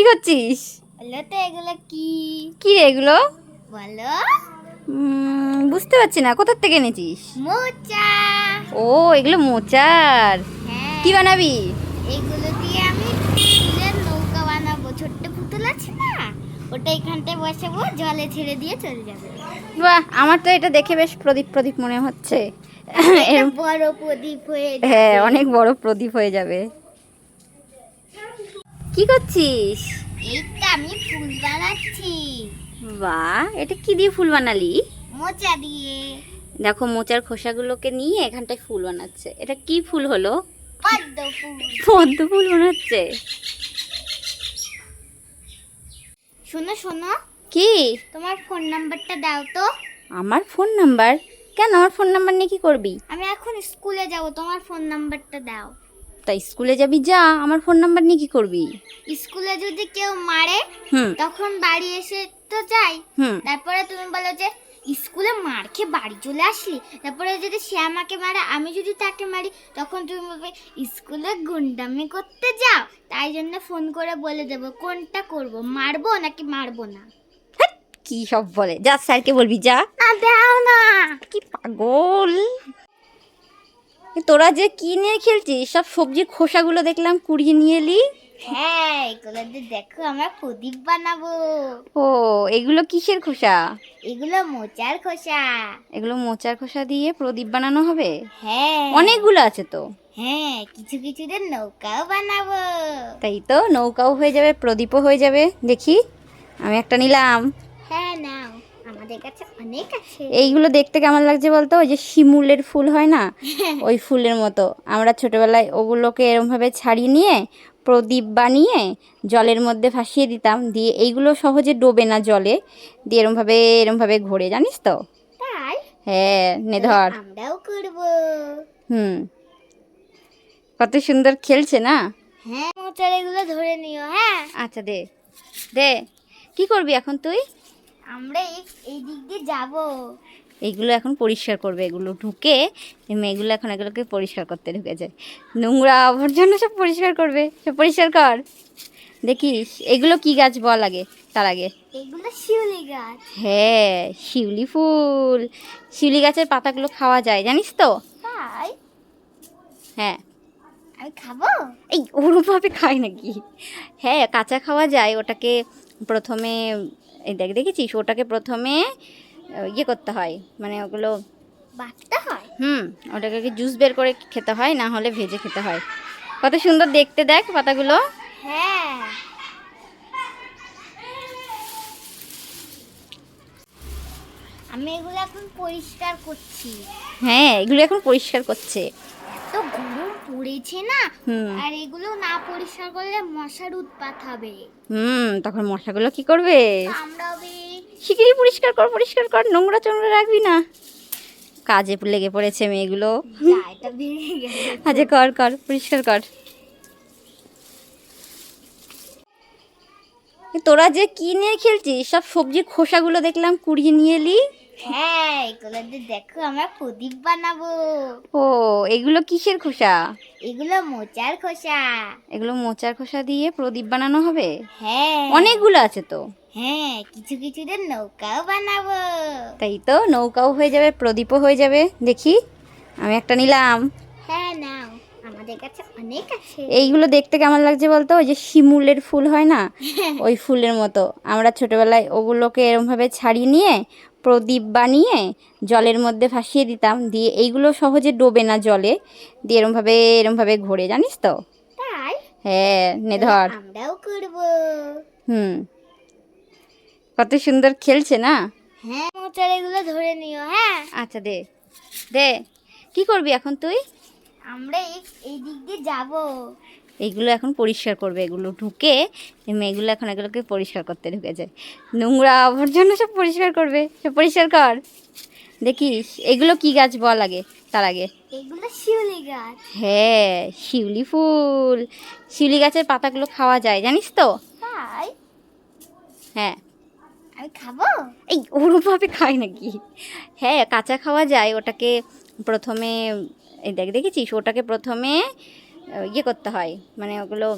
কি করছিস? বলো তো এগুলো কি? কি রে এগুলো? বলো। বুঝতে পারছি না কোথার থেকে এনেছিস? মোচা। ও এগুলো মোচার। হ্যাঁ। কি বানাবি? এগুলো দিয়ে আমি ফুলের নৌকা বানাবো। ছোট্ট পুতুল আছে না? ওটা এখানটায় বসাবো জলে ছেড়ে দিয়ে চলে যাবে। বাহ আমার তো এটা দেখে বেশ প্রদীপ প্রদীপ মনে হচ্ছে। বড় প্রদীপ হয়ে হ্যাঁ অনেক বড় প্রদীপ হয়ে যাবে। কি করছিস? এই তো আমি ফুল বানাচ্ছি। বাহ এটা কি দিয়ে ফুল বানালি? মোচা দিয়ে। দেখো মোচার খোসাগুলোকে নিয়ে এখানটায় ফুল বানাচ্ছে। এটা কি ফুল হলো? পদ্ম ফুল। পদ্ম ফুল বানাচ্ছে। শোনো শোনো। কি? তোমার ফোন নাম্বারটা দাও তো। আমার ফোন নাম্বার? কেন? আমার ফোন নাম্বার নিয়ে কি করবি? আমি এখন স্কুলে যাব তোমার ফোন নাম্বারটা দাও। তা স্কুলে যাবি যা আমার ফোন নাম্বার নিয়ে কি করবি? স্কুলে যদি কেউ মারে হুম। তখন বাড়ি এসে তো যাই। হুম। তারপরে তুমি বলো যে স্কুলে মার খেয়ে বাড়ি চলে আসলি? তারপরে যদি সে আমাকে মারে আমি যদি তাকে মারি তখন তুমি বলবে স্কুলে গুন্ডামি করতে যাও? তাই জন্য ফোন করে বলে দেবো কোনটা করব মারবো নাকি মারবো না? কি সব বলে? যা স্যারকে বলবি যা। না দাও না। কি পাগল? তোরা যে কি নিয়ে খেলছিস? সব সবজির খোসাগুলো দেখলাম কুড়িয়ে নিয়ে এলি। হ্যাঁ এগুলো দিয়ে দেখো আমরা প্রদীপ বানাবো। ও এগুলো কিসের খোসা? এগুলো মোচার খোসা। এগুলো মোচার খোসা দিয়ে প্রদীপ বানানো হবে? হ্যাঁ। অনেকগুলো আছে তো। হ্যাঁ কিছু কিছুদের নৌকাও বানাবো। তাই তো নৌকাও হয়ে যাবে প্রদীপও হয়ে যাবে। দেখি আমি একটা নিলাম। আমাদের কাছে অনেক আছে। এইগুলো দেখতে কেমন লাগছে বলতো? ওই যে শিমুলের ফুল হয় না? ওই ফুলের মতো। আমরা ছোটবেলায় ওগুলোকে এরমভাবে ছাড়িয়ে নিয়ে প্রদীপ বানিয়ে জলের মধ্যে ভাসিয়ে দিতাম। দিয়ে এইগুলো সহজে ডোবে না জলে। দিয়ে এরমভাবে এরমভাবে ঘোরে জানিস তো? তাই? হ্যাঁ নে ধর। আমরাও করব। হুম। কত সুন্দর খেলছে না? হ্যাঁ মোচার এগুলো ধরে নিও হ্যাঁ। আচ্ছা দে। দে। কি করবি এখন তুই? আমরা এই এই দিক দিয়ে যাব। এইগুলো এখন পরিষ্কার করবে এগুলো ঢুকে মেয়েগুলো এখন এগুলোকে পরিষ্কার করতে ঢুকেছে নোংরা আবর্জনা সব পরিষ্কার করবে সব পরিষ্কার কর। দেখিস এগুলো কি গাছ বল আগে তার আগে। এগুলো শিউলি গাছ। হ্যাঁ শিউলি ফুল। শিউলি গাছের পাতাগুলো খাওয়া যায় জানিস তো? হ্যাঁ। আমি খাব? এই ওরমভাবে খায় নাকি? হ্যাঁ কাঁচা খাওয়া যায় ওটাকে প্রথমে এই দেখ দেখেছিস? ওটাকে প্রথমে ইয়ে করতে হয়। মানে ওগুলো বাটতে হয়? হুম ওটাকে কি জুস বের করে খেতে হয় না হলে ভেজে খেতে হয়। কত সুন্দর দেখতে দেখ পাতাগুলো। হ্যাঁ। আমি এগুলো এখন পরিষ্কার করছি। হ্যাঁ এগুলো এখন পরিষ্কার করছে। তো পড়েছে না আর এগুলো না পরিষ্কার করলে মশার উৎপাত হবে। হুম তখন মশাগুলো কি করবে? শিগগিরই পরিষ্কার কর পরিষ্কার কর নোংরা চোংরা রাখবি না। কাজে লেগে পড়েছে মেয়েগুলো। আজে কর কর পরিষ্কার কর। তোরা যে কি নিয়ে খেলছিস? সব সবজির খোসাগুলো দেখলাম কুড়িয়ে নিয়ে এলি। হ্যাঁ এগুলো দিয়ে দেখো আমরা প্রদীপ বানাবো। ও এগুলো কিসের খোসা? এগুলো মোচার খোসা। এগুলো মোচার খোসা দিয়ে প্রদীপ বানানো হবে? হ্যাঁ। অনেকগুলো আছে তো। হ্যাঁ কিছু কিছুদের নৌকাও বানাবো। তাই তো নৌকাও হয়ে যাবে প্রদীপও হয়ে যাবে। দেখি আমি একটা নিলাম। হ্যাঁ নাও আমাদের কাছে অনেক আছে। এইগুলো দেখতে কেমন লাগছে বলতো? ওই যে শিমুলের ফুল হয় না? ওই ফুলের মতো। আমরা ছোটবেলায় ওগুলোকে এরমভাবে ছাড়িয়ে নিয়ে প্রদীপ বানিয়ে জলের মধ্যে ভাসিয়ে দিতাম। দিয়ে এইগুলো সহজে ডোবে না জলে। দিয়ে এরমভাবে এরমভাবে ঘোরে জানিস তো? হ্যাঁ নে ধর। আমরাও করব। হুম। কত সুন্দর খেলছে না? হ্যাঁ মোচার এগুলো ধরে নিও হ্যাঁ। আচ্ছা দে। দে। কি করবি এখন তুই? আমরা এই এই দিক দিয়ে যাব। এইগুলো এখন পরিষ্কার করবে এগুলো ঢুকে মেয়েগুলো এখন এগুলোকে পরিষ্কার করতে ঢুকেছে নোংরা আবর্জনা সব পরিষ্কার করবে সব পরিষ্কার কর। দেখিস এগুলো কি গাছ বল আগে তার আগে। এগুলো শিউলি গাছ। হ্যাঁ শিউলি ফুল। শিউলি গাছের পাতাগুলো খাওয়া যায় জানিস তো? হ্যাঁ। আমি খাব? এই ওরমভাবে খায় নাকি? হ্যাঁ কাঁচা খাওয়া যায় ওটাকে প্রথমে এই দেখ দেখেছিস ওটাকে প্রথমে ইয়ে করতে হয়। মানে ওগুলো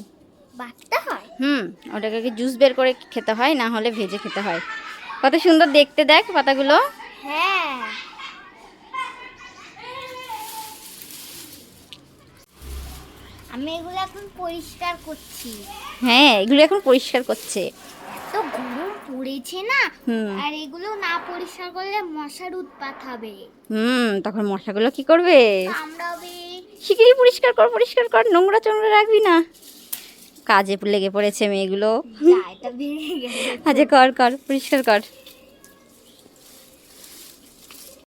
বাটতে হয়? হুম ওটাকে কি জুস বের করে খেতে হয় না হলে ভেজে খেতে হয়। কত সুন্দর দেখতে দেখ পাতাগুলো। হ্যাঁ। আমি এগুলো এখন পরিষ্কার করছি। হ্যাঁ এগুলো এখন পরিষ্কার করছে। পড়েছে না হুম। আর এগুলো না পরিষ্কার করলে মশার উৎপাত হবে। হুম তখন মশাগুলো কি করবে? কামড়াবে। শিগগিরই পরিষ্কার কর পরিষ্কার কর নোংরা চোংরা রাখবি না। কাজে লেগে পড়েছে মেয়েগুলো। আজে কর কর পরিষ্কার কর।